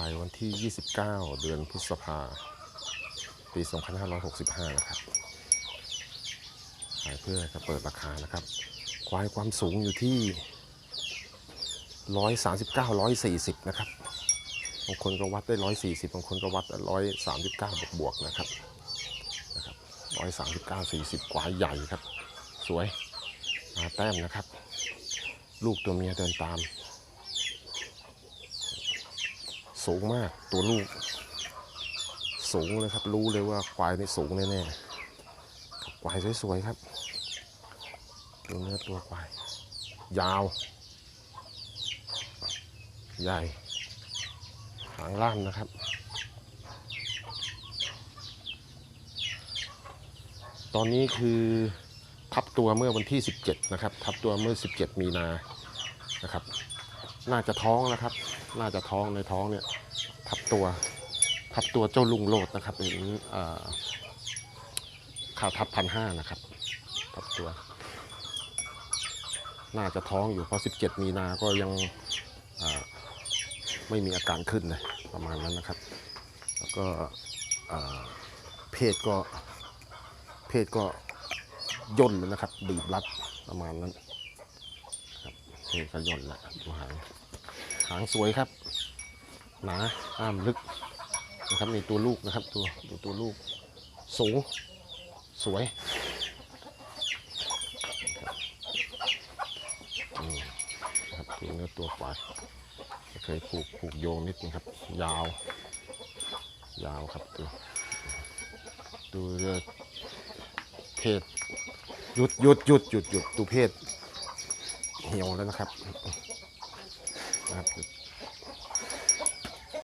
ายวันที่ 29 เดือนพฤษภาปี 2565 นะครับ ขายเพื่อจะเปิดราคานะครับ ควายความสูงอยู่ที่ 139 140 นะครับ บางคนก็วัดได้ 140 บางคนก็วัด 139 บวกบวกนะครับนะครับ 139 40ควายใหญ่ครับ สวย มาแต้มนะครับ ลูกตัวเมียเดินตาม สูงมากตัวลูก สูงเลยครับ รู้เลยว่าควายนี่สูงแน่ๆควายสวยๆครับตัวเนื้อตัวควาย ยาว ใหญ่หางล่านนะครับ ตอนนี้คือทับตัวเมื่อวันที่ 17 นะครับ ทับตัวเมื่อ 17 มีนานะครับ น่าจะท้องนะครับ น่าจะท้องในท้องเนี่ยทับตัวทับตัวเจ้าลุงโลดนะครับเห็นข่าวทับพันห้านะครับทับตัว น่าจะท้องอยู่เพราะ17มีนาก็ยังไม่มีอาการขึ้นเลยประมาณนั้นนะครับ แล้วก็เพศก็เพศก็ย่นเลยนะครับบีบรัดประมาณนั้น เพศก็ย่นละดูหาง หางสวยครับ หนาอ้ามลึกนะครับมีตัวลูกนะครับ ตัวดูตัวลูก สูง สวยครับอืมนะครับตัวเนื้อตัวควาเคยผูกผูกโยงนิดนึงครับ ยาว ยาวครับตัวดูเรือเพศหยุดหยุดหยุดหยุดหยุดดูเพศ เหี่ยวแล้วนะครับนะครับ